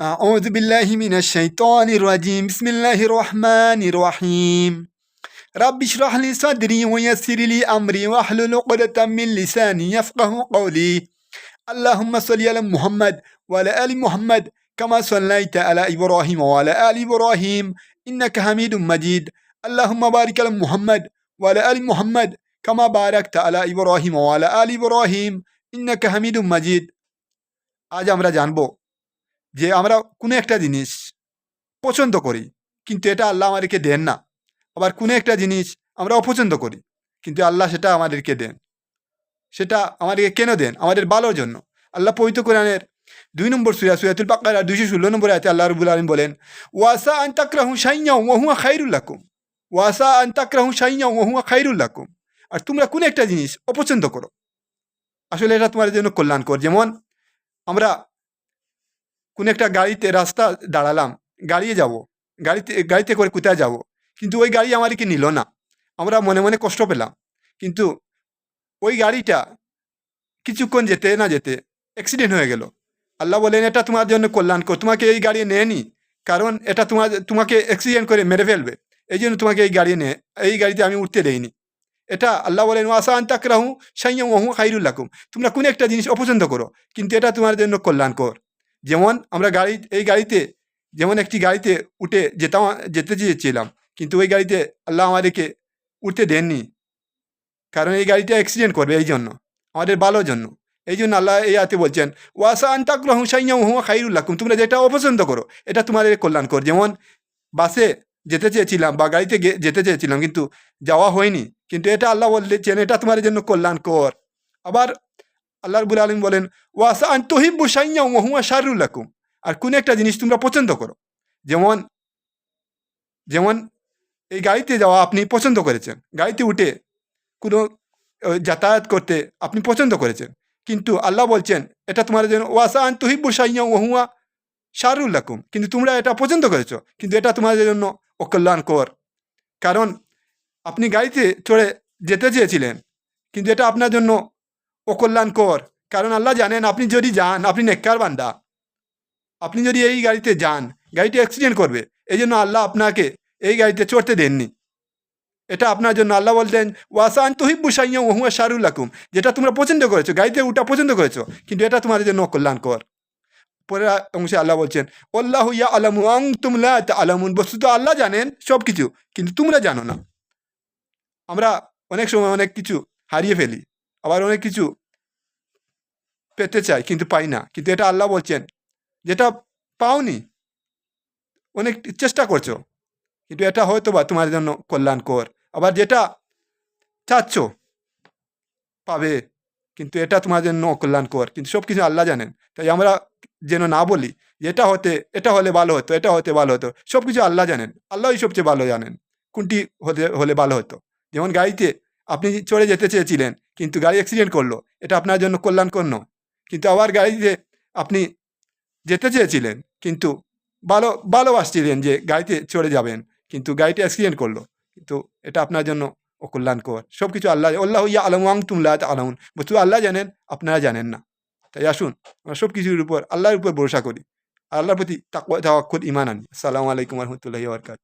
أعوذ بالله من الشيطان الرجيم بسم الله الرحمن الرحيم رب اشرح لي صدري ويسر لي أمري واحلل عقدة من لساني يفقه قولي اللهم صل على محمد وعلى آل محمد كما صليت على إبراهيم وعلى آل إبراهيم إنك حميد مجيد اللهم بارك على محمد وعلى آل محمد كما باركت على إبراهيم وعلى آل إبراهيم إنك حميد مجيد আজ আমরা জানবো যে আমরা কোনো একটা জিনিস পছন্দ করি, কিন্তু এটা আল্লাহ আমাদেরকে দেন না। আবার কোনো একটা জিনিস আমরা অপছন্দ করি, কিন্তু আল্লাহ সেটা আমাদেরকে দেন। সেটা আমাদেরকে কেন দেন? আমাদের ভালোর জন্য। আল্লাহ পবিত্র কোরআনের দুই নম্বর সুরা, সুরাতুল পাকার দুইশো ষোলো নম্বর আছে আল্লাহ রবুল আলম বলেন, ওয়াসা আন্তাকরাহু সাইয়া ওহুয়া খাইরুল্লাকুম ওয়াসা আন্তাকরাহু সাইয়া ওহুয়া খাইরুল্লাকুম আর তোমরা কোনো একটা জিনিস অপছন্দ করো। আসলে এটা তোমাদের জন্য কল্যাণকর। যেমন আমরা কোনো একটা গাড়িতে রাস্তা দাঁড়ালাম, গাড়িয়ে যাব, গাড়িতে গাড়িতে করে কোথায় যাব? কিন্তু ওই গাড়ি আমাদেরকে নিল না। আমরা মনে মনে কষ্ট পেলাম। কিন্তু ওই গাড়িটা কিছুক্ষণ যেতে না যেতে অ্যাক্সিডেন্ট হয়ে গেল। আল্লাহ বলেন, এটা তোমার জন্য কল্যাণকর। তোমাকে এই গাড়ি নেয়নি কারণ এটা তোমার, তোমাকে অ্যাক্সিডেন্ট করে মেরে ফেলবে। এই জন্য তোমাকে এই গাড়ি নে এই গাড়িতে আমি উঠতে দেইনি। এটা আল্লাহ বলেন ওয়াসা আন্তাক রাহু সাইয়া ওহু খাইরুল্লাকুম তোমরা কোনো একটা জিনিস অপছন্দ করো, কিন্তু এটা তোমার জন্য কল্যাণকর। যেমন আমরা গাড়ি, এই গাড়িতে, যেমন একটি গাড়িতে উঠে যেতাম, যেতে চেয়েছিলাম, কিন্তু ওই গাড়িতে আল্লাহ আমাদেরকে উঠতে দেননি। কারণ এই গাড়িটা অ্যাক্সিডেন্ট করবে এই জন্য, আমাদের ভালোর জন্য। এই জন্য আল্লাহ এই আতে বলছেন, ওয়াসা আন্তাগ্রহ সাইয়া হুয়া খাইরুল্লাকুম তোমরা যেটা অপছন্দ করো, এটা তোমাদের কল্যাণকর যেমন বাসে যেতে চেয়েছিলাম বা গাড়িতে যেতে চেয়েছিলাম, কিন্তু যাওয়া হয়নি। কিন্তু এটা আল্লাহ বলছেন এটা তোমাদের জন্য কল্যাণকর। আবার আল্লাহ রবুল আলম বলেন ওয়াসা আন তহিব্বু সাইয়া ওহুয়া শারুল্লাকুম আর কোন একটা জিনিস তোমরা পছন্দ করো। যেমন যেমন এই গাড়িতে যাওয়া আপনি পছন্দ করেছেন। গাড়িতে উঠে কোনো যাতায়াত করতে আপনি পছন্দ করেছেন। কিন্তু আল্লাহ বলছেন, এটা তোমার জন্য ওয়াসা আন তহিব্বু সাইয়া ওহুয়া শারুল্লাকুম কিন্তু তোমরা এটা পছন্দ করেছ। কিন্তু এটা তোমাদের জন্য অকল্যাণকর। কারণ আপনি গাড়িতে চড়ে যেতে চেয়েছিলেন, কিন্তু এটা আপনার জন্য অকল্যাণকর কারণ আল্লাহ জানেন, আপনি যদি যান, আপনি নেককার বান্দা। আপনি যদি এই গাড়িতে যান, গাড়িটি অ্যাক্সিডেন্ট করবে। এই জন্য আল্লাহ আপনাকে এই গাড়িতে চড়তে দেননি। এটা আপনার জন্য আল্লাহ বলতেন ওয়াসান তহিব্বু সাইয়া ওহুয়া আকুম যেটা তোমরা পছন্দ করেছ, গাড়িতে উঠা পছন্দ করেছ, কিন্তু এটা তোমাদের জন্য অকল্যাণকর পরে অংশে আল্লাহ বলছেন আল্লাহ ইয়া আলামু আং তুমলা আলামুন বস্তুত আল্লাহ জানেন সব কিছু কিন্তু তোমরা জানো না। আমরা অনেক সময় অনেক কিছু হারিয়ে ফেলি। আবার অনেক কিছু পেতে চাই কিন্তু পাই না। কিন্তু এটা আল্লাহ বলছেন, যেটা পাওনি, অনেক চেষ্টা করছ, কিন্তু এটা হয়তো বা তোমার জন্য কল্যাণকর। আবার যেটা চাচ্ছ, পাবে, কিন্তু এটা তোমার জন্য অকল্যাণকর। কিন্তু সব কিছু আল্লাহ জানেন। তাই আমরা যেন না বলি, এটা হতে, এটা হলে ভালো হতো, এটা হতে ভালো হতো সব কিছু আল্লাহ জানেন। আল্লাহই সবচেয়ে ভালো জানেন, কোনটি হতে, হলে ভালো হতো। যেমন গাড়িতে আপনি চড়ে যেতে চেয়েছিলেন, কিন্তু গাড়ি অ্যাক্সিডেন্ট করল। এটা আপনার জন্য কল্যাণকর নয়। কিন্তু আবার গাড়িতে আপনি যেতে চেয়েছিলেন, কিন্তু ভালো ভালোবাসছিলেন যে গাড়িতে চড়ে যাবেন, কিন্তু গাড়িটা অ্যাক্সিডেন্ট করল। কিন্তু এটা আপনার জন্য অকল্যাণকর। সব কিছু আল্লাহ আল্লাহ ইয়া আলম আং তুমলা আলামুন বস্তু আল্লাহ জানেন, আপনারা জানেন না। তাই আসুন, আমরা সব কিছুর উপর, আল্লাহর উপর ভরসা করি। আল্লাহর প্রতি তাকুয়া তাওয়াক্কুল ইমান আনি। আসসালামু আলাইকুম রহমতুল্লাহি বরকাত